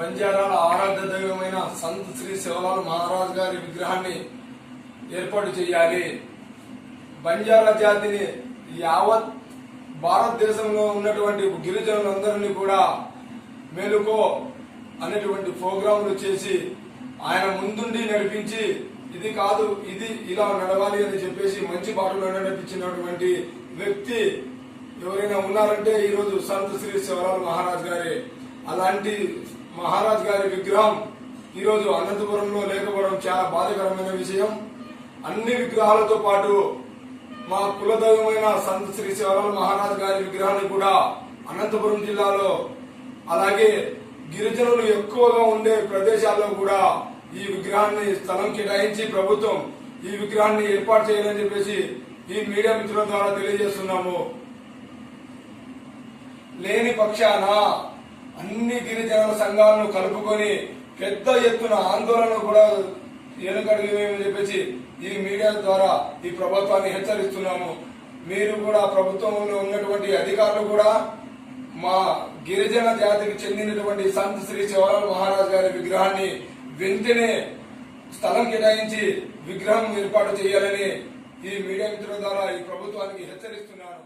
బంజారాల ఆరాధ్య దైవమైన సంత్ శ్రీ శివలాల్ మహారాజ్ గారి విగ్రహాన్ని ఏర్పాటు చేయాలి. బంజారా జాతిని యావత్ భారతదేశంలో ఉన్నటువంటి గిరిజనులందరినీ కూడా మేలుకో అనేటువంటి ప్రోగ్రాంలు చేసి ఆయన ముందుండి నడిపించి ఇది కాదు ఇది ఇలా నడవాలి అని చెప్పేసి మంచి బాటలో నడిపించినటువంటి వ్యక్తి ఎవరైనా ఉన్నారంటే ఈరోజు సంత్ శ్రీ శివలాల్ మహారాజ్ గారి. అలాంటి మహారాజ్ గారి విగ్రహం ఈరోజు అనంతపురంలో లేకపోవడం చాలా బాధకరమైన విషయం. అన్ని విగ్రహాలతో పాటు మా కులదైవమైన సంత్ శ్రీ శివరాల మహారాజ్ గారి విగ్రహాన్ని కూడా అనంతపురం జిల్లాలో అలాగే గిరిజనులు ఎక్కువగా ఉండే ప్రదేశాల్లో కూడా ఈ విగ్రహాన్ని స్థలం కేటాయించి ప్రభుత్వం ఈ విగ్రహాన్ని ఏర్పాటు చేయాలని చెప్పేసి ఈ మీడియా మిత్రుల ద్వారా తెలియజేస్తున్నాము. లేని పక్షాన సంఘాలను కలుపుకొని పెద్ద ఎత్తున ఆందోళన కూడా వెనుకడిగేమని చెప్పేసి ఈ మీడియా ద్వారా ఈ ప్రభుత్వాన్ని హెచ్చరిస్తున్నాము. మీరు కూడా ప్రభుత్వంలో ఉన్నటువంటి అధికారులు కూడా మా గిరిజన జాతికి చెందినటువంటి సంత్ శ్రీ శివలాల్ మహారాజ్ గారి విగ్రహాన్ని వెంటనే స్థలం కేటాయించి విగ్రహం ఏర్పాటు చేయాలని ఈ మీడియా మిత్రుల ద్వారా ఈ ప్రభుత్వానికి హెచ్చరిస్తున్నాను.